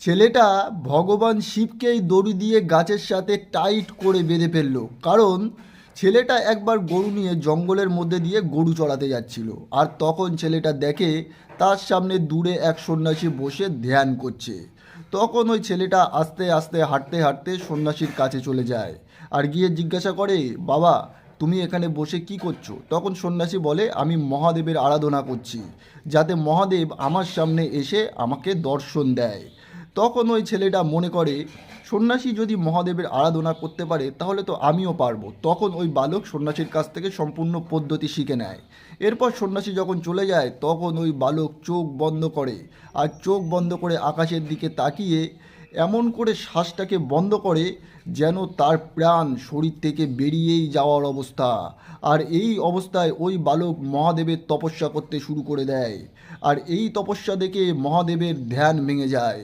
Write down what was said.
ছেলেটা ভগবান শিবকেই দড়ি দিয়ে গাছের সাথে টাইট করে বেঁধে ফেলল। কারণ ছেলেটা একবার গরু নিয়ে জঙ্গলের মধ্যে দিয়ে গরু চড়াতে যাচ্ছিল। আর তখন ছেলেটা দেখে তার সামনে দূরে এক সন্ন্যাসী বসে ধ্যান করছে। তখন ওই ছেলেটা আস্তে আস্তে হাঁটতে হাঁটতে সন্ন্যাসীর কাছে চলে যায় আর গিয়ে জিজ্ঞাসা করে, বাবা, তুমি এখানে বসে কি করছ? তখন সন্ন্যাসী বলে, আমি মহাদেবের আরাধনা করছি, যাতে মহাদেব আমার সামনে এসে আমাকে দর্শন দেয়। তখন ওই ছেলেটা মনে করে, সন্ন্যাসী যদি মহাদেবের আরাধনা করতে পারে, তাহলে তো আমিও পারব। তখন ওই বালক সন্ন্যাসীর কাছ থেকে সম্পূর্ণ পদ্ধতি শিখে নেয়। এরপর সন্ন্যাসী যখন চলে যায়, তখন ওই বালক চোখ বন্ধ করে আর চোখ বন্ধ করে আকাশের দিকে তাকিয়ে এমন করে শ্বাসটাকে বন্ধ করে যেন তার প্রাণ শরীর থেকে বেরিয়েই যাওয়ার অবস্থা। আর এই অবস্থায় ওই বালক মহাদেবের তপস্যা করতে শুরু করে দেয়। আর এই তপস্যা দেখে মহাদেবের ধ্যান ভেঙে যায়।